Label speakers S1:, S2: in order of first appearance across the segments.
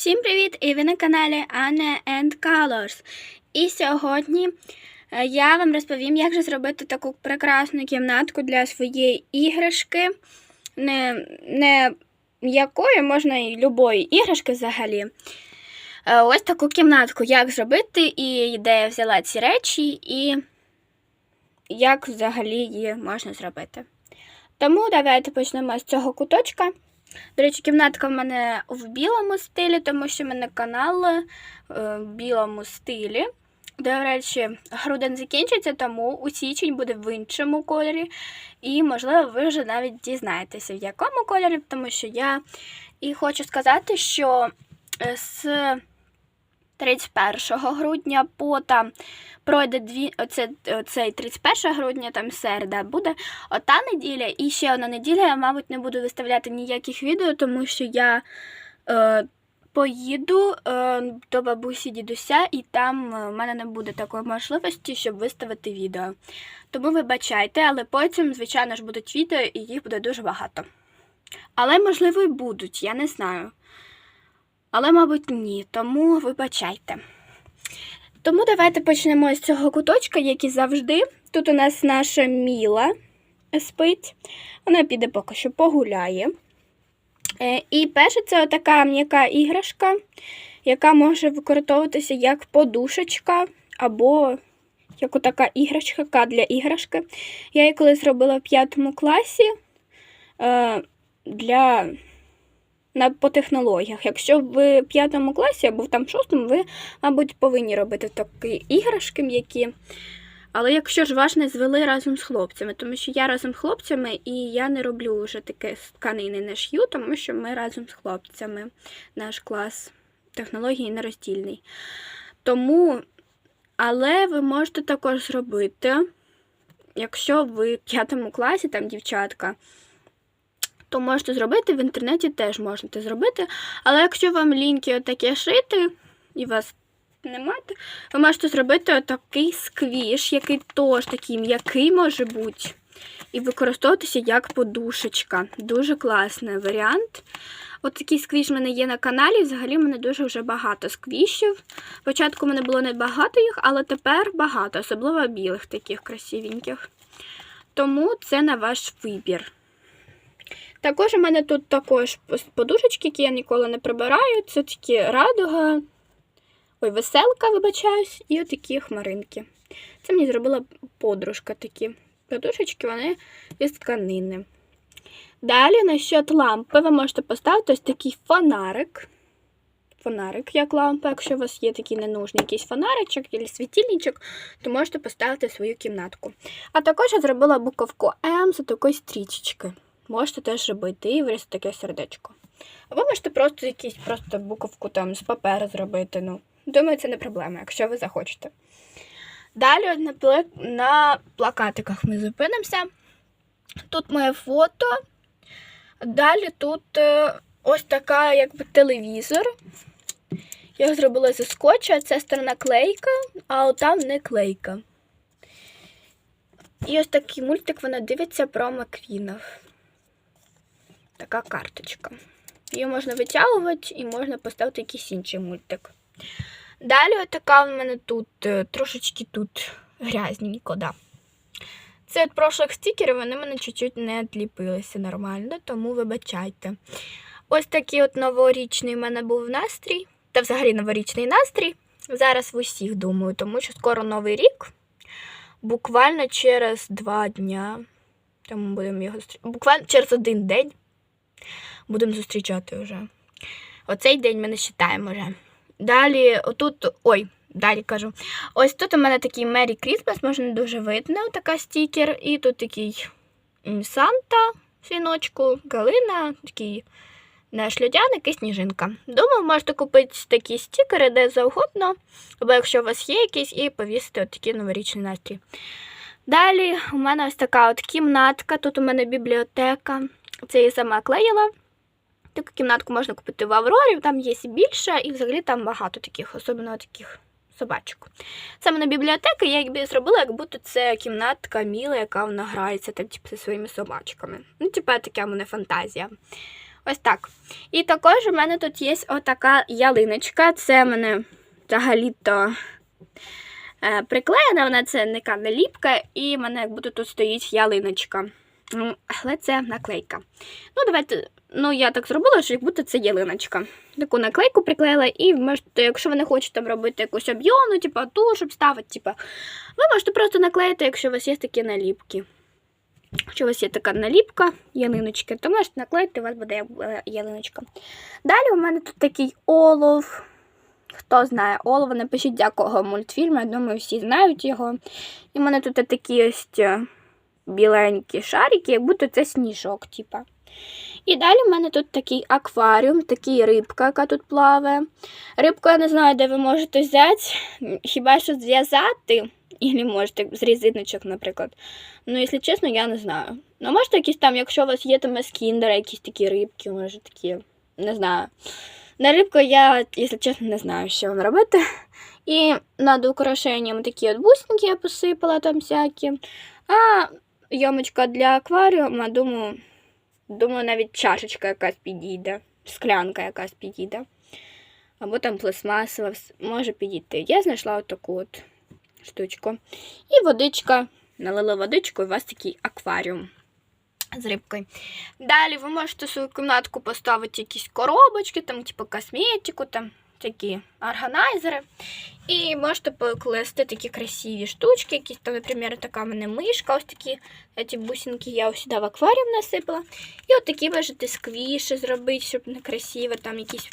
S1: Всім привіт! І ви на каналі Anna and Colors. І сьогодні е, я вам розповім, як же зробити таку прекрасну кімнатку для своєї іграшки. Не, не якої, можна і любої іграшки взагалі. Е, Ось таку кімнатку, як зробити, і де я взяла ці речі, і як взагалі її можна зробити. Тому давайте почнемо з цього куточка. До речі, кімнатка в мене в білому стилі, тому що в мене канал е, в білому стилі. До речі, грудень закінчиться, тому у січень буде в іншому кольорі. І, можливо, ви вже навіть дізнаєтеся, в якому кольорі, тому що я і хочу сказати, що е, з 31 грудня по там пройде дві, оце, оцей 31 грудня, там середа буде ота неділя, і ще одна неділя я, мабуть, не буду виставляти ніяких відео, тому що я е, поїду е, до бабусі дідуся, і там е, в мене не буде такої можливості, щоб виставити відео. Тому вибачайте, але потім, звичайно ж, будуть відео, і їх буде дуже багато. Але, можливо, і будуть, я не знаю. Але, мабуть, ні, тому вибачайте. Тому давайте почнемо з цього куточка, як і завжди. Тут у нас наша Міла спить. Вона піде поки що погуляє. Е, І перше, це така м'яка іграшка, яка може використовуватися як подушечка або як така іграшка для іграшки. Я її колись робила в п'ятому класі е, для на, по технологіях. Якщо ви в п'ятому класі або там в шостому, ви, мабуть, повинні робити такі іграшки м'які. Але якщо ж вас не звели разом з хлопцями, тому що я разом з хлопцями і я не роблю вже таке тканини не шью, тому що ми разом з хлопцями, наш клас технології нероздільний. Тому, але ви можете також зробити, якщо ви в п'ятому класі, там дівчатка, то можете зробити, в інтернеті теж можете зробити. Але якщо вам ліньки отаке шити, і вас немає, ви можете зробити отакий сквіш, який теж такий м'який може бути. І використовуватися як подушечка. Дуже класний варіант. От такий сквіш в мене є на каналі. Взагалі в мене дуже вже багато сквішів. Спочатку в мене було не багато їх, але тепер багато, особливо білих таких красивеньких. Тому це на ваш вибір. Також у мене тут також подушечки, які я ніколи не прибираю. Це такі радуга, ой, веселка, вибачаюсь, і отакі хмаринки. Це мені зробила подружка такі. Подушечки, вони із тканини. Далі, насчет лампи, ви можете поставити ось такий фонарик. Фонарик, як лампа, якщо у вас є такий ненужний якийсь фонаричок або світильничок, то можете поставити свою кімнатку. А також я зробила буковку М з такої стрічечки можете теж робити і вирізати таке сердечко. Або можете просто якісь просто буковку там з паперу зробити. Ну, Думаю, це не проблема, якщо ви захочете. Далі на, пла... на плакатиках ми зупинимося. Тут моє фото. Далі тут е, ось така якби телевізор. Я зробила зі скотча, це сторона клейка, а отам не клейка. І ось такий мультик вона дивиться про Маквінов така карточка. Її можна витягувати і можна поставити якийсь інший мультик. Далі така в мене тут е, трошечки тут грязненько, да. Це від прошлих стікерів, вони мене чуть-чуть не відліпилися нормально, тому вибачайте. Ось такий от новорічний в мене був настрій. Та взагалі новорічний настрій. Зараз в усіх думаю, тому що скоро новий рік. Буквально через два дня. Тому будемо його Буквально через один день будемо зустрічати вже. Оцей день ми не вважаємо вже. Далі, отут, ой, далі кажу. Ось тут у мене такий Merry Christmas, може не дуже видно, така стікер. І тут такий Санта, сіночку, Галина, такий наш льодяник і сніжинка. Думаю, можете купити такі стікери де завгодно, або якщо у вас є якісь, і повісити такий новорічний настрій. Далі у мене ось така от кімнатка, тут у мене бібліотека. Це я сама клеїла. Таку кімнатку можна купити в Аврорі, там є і більше, і взагалі там багато таких, особливо таких собачок. Це мене бібліотека, я якби зробила, як будто це кімнатка Міла, яка вона грається там, типу, зі своїми собачками. Ну, типу, така в мене фантазія. Ось так. І також у мене тут є отака ялиночка. Це в мене взагалі-то е, приклеєна, вона це не наліпка, і в мене як будто тут стоїть ялиночка. Ну, Але це наклейка. Ну, давайте, ну я так зробила, що як будто це ялиночка. Таку наклейку приклеїла, і можете, якщо ви не хочете робити якусь об'ємну, типу, ту, щоб ставити, типу, ви можете просто наклеїти, якщо у вас є такі наліпки. Якщо у вас є така наліпка ялиночки, то можете наклеїти, у вас буде е, ялиночка. Далі у мене тут такий олов. Хто знає олова, напишіть якого мультфільму, я думаю, всі знають його. І в мене тут такі ось е, біленькі шарики, як будто це сніжок, типа. І далі в мене тут такий акваріум, такий рибка, яка тут плаває. Рибку я не знаю, де ви можете взяти, хіба що зв'язати, і можете з різиночок, наприклад. Ну, якщо чесно, я не знаю. Ну, можете якісь там, якщо у вас є там з кіндера, якісь такі рибки, може такі, не знаю. На рибку я, якщо чесно, не знаю, що вам робити. І над украшенням такі от бусинки я посипала там всякі. А йомочка для акваріума, думаю, думаю, навіть чашечка якась підійде, склянка якась підійде. Або там пластмасова, може підійти. Я знайшла отаку от штучку. І водичка. Налила водичку, і у вас такий акваріум з рибкою. Далі ви можете в свою кімнатку поставити якісь коробочки, там, типу косметику, там такі органайзери. І можете покласти такі красиві штучки, якісь там, наприклад, така в мене мишка, ось такі ці бусинки я сюди в акваріум насипала. І от такі можете сквіші зробити, щоб не красиво, там якісь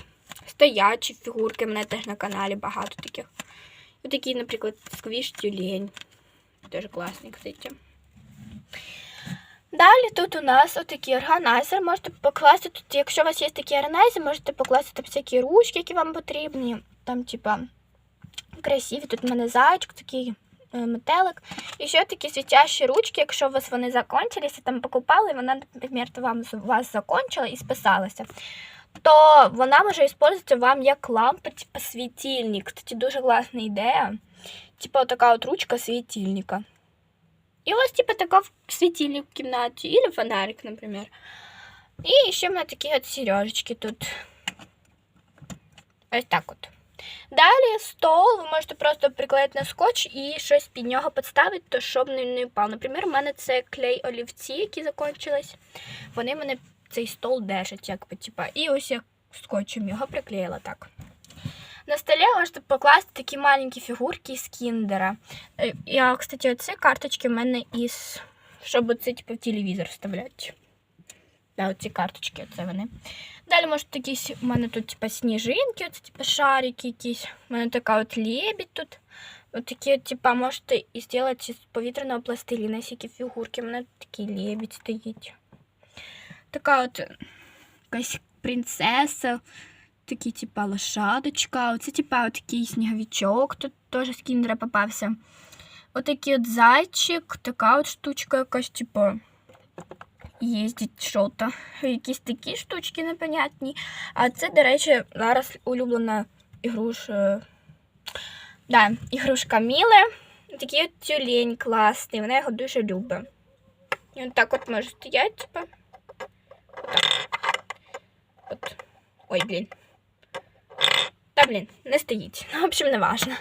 S1: стоячі фігурки, в мене теж на каналі багато таких. Ось такий, наприклад, сквіш тюлень. Дуже класний, кстати. Далі тут у нас отакий органайзер. Можете покласти тут, якщо у вас є такий органайзер, можете покласти там всякі ручки, які вам потрібні. Там, типа, красиві. Тут у мене зайчик, такий е, метелик. І ще такі світящі ручки, якщо у вас вони закончилися, там покупали, вона, наприклад, вам вас закончила і списалася. То вона може використовуватися вам як лампа, типу світильник. Кстати, дуже класна ідея. Типа така от ручка світильника. І ось, типа, така светильник в кімнаті, или фонарик, например. І ще в мене такі от сережечки тут. Ось так от. Далі стол, ви можете просто приклеїти на скотч і щось під нього підставити, то щоб не, не впав. Наприклад, у мене це клей олівці, які закончились. Вони мене цей стол держать, якби, типа. І ось я скотчем його приклеїла так. На столі можете покласти такі маленькі фігурки з кіндера. Е, я, кстати, оці карточки в мене із. Щоб це типу, в телевізор вставляти. Да, оці карточки, оце вони. Далі можете якісь, у мене тут типу, сніжинки, оце, типу, шарики якісь. У мене така от лебідь тут. От такі, от, типу, можете і зробити з повітряного пластиліна, всякі фігурки. У мене тут такий лебідь стоїть. Така от якась принцеса такий, типа, лошадочка. Оце, типа, такий сніговичок, тут теж з кіндера попався. Отакий от зайчик, така от штучка якась, типа, їздить що-то. Якісь такі штучки непонятні. А це, до речі, зараз улюблена ігруша. Да, ігрушка Міле. Такий от тюлень класний, вона його дуже любить. І от так от може стояти, типа. От. Ой, блін. Та, блін, не стоїть. В общем, не важно.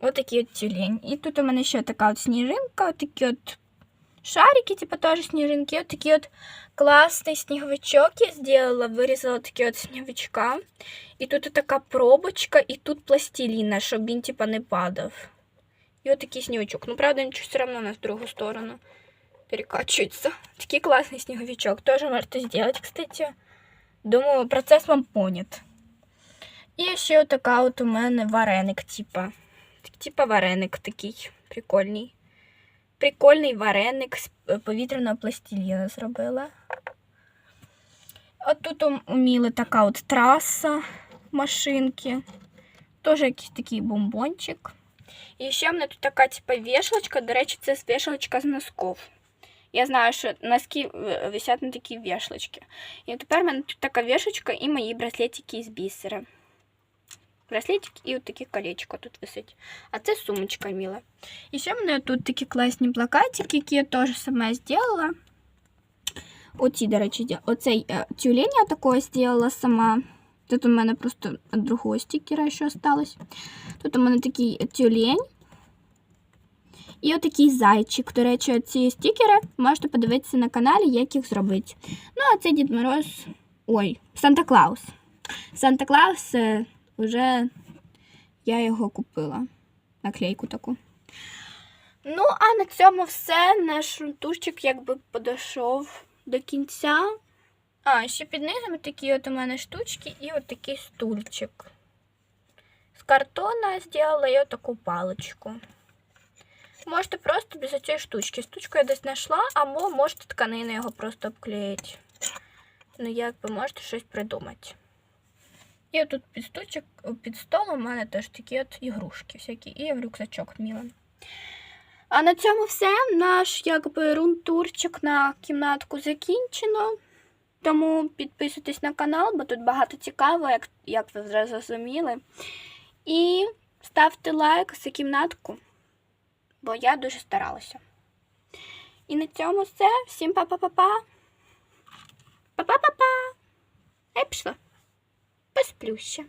S1: Ось такий от тюлень. І тут у мене ще така от сніжинка, от такі от шарики, типу теж сніжинки. От такий от класний сніговичок я зробила, вирізала такий от сніговичка. І тут така пробочка, і тут пластиліна, щоб він типу, не падав. І от такий сніговичок. Ну, правда, нічого все одно на другу сторону перекачується. Такий класний сніговичок. Тоже можете зробити, кстати. Думаю, процес вам понят. І ще така от у мене вареник, типа. Типа вареник такий прикольний. Прикольний вареник з е, повітряного пластиліна зробила. От тут уміли така от траса машинки. Теж якийсь такий бомбончик. І ще в мене тут така типа вішалочка. До речі, це вішалочка з носков. Я знаю, що носки висять на такі вішалочки. І тепер в мене тут така вішечка і мої браслетики з бісера браслетик і от таке колечко тут висить. А це сумочка міла. І ще в мене тут такі класні плакатики, які я теж сама зробила. Оці, до речі, оцей е, тюлень я такого зробила сама. Тут у мене просто від другого стікера ще осталось. Тут у мене такий тюлень. І отакий зайчик. До речі, ці стікери можете подивитися на каналі, як їх зробити. Ну, а це Дід Мороз. Ой, Санта Клаус. Санта Клаус вже я його купила. Наклейку таку. Ну, а на цьому все. Наш рунтушчик якби подійшов до кінця. А, ще під низом такі от у мене штучки і от такий стульчик. З картона зробила і отаку паличку. Можете просто без цієї штучки. Штучку я десь знайшла, або можете тканини його просто обклеїти. Ну, як ви можете щось придумати. І отут під стульчик, під столом у мене теж такі от ігрушки всякі, і рюкзачок Мілан. А на цьому все. Наш якби рунтурчик на кімнатку закінчено. Тому підписуйтесь на канал, бо тут багато цікавого, як, як ви вже зрозуміли. І ставте лайк за кімнатку, бо я дуже старалася. І на цьому все. Всім па-па-па-па. Па-па-па-па. Я пішла. Посплю ще.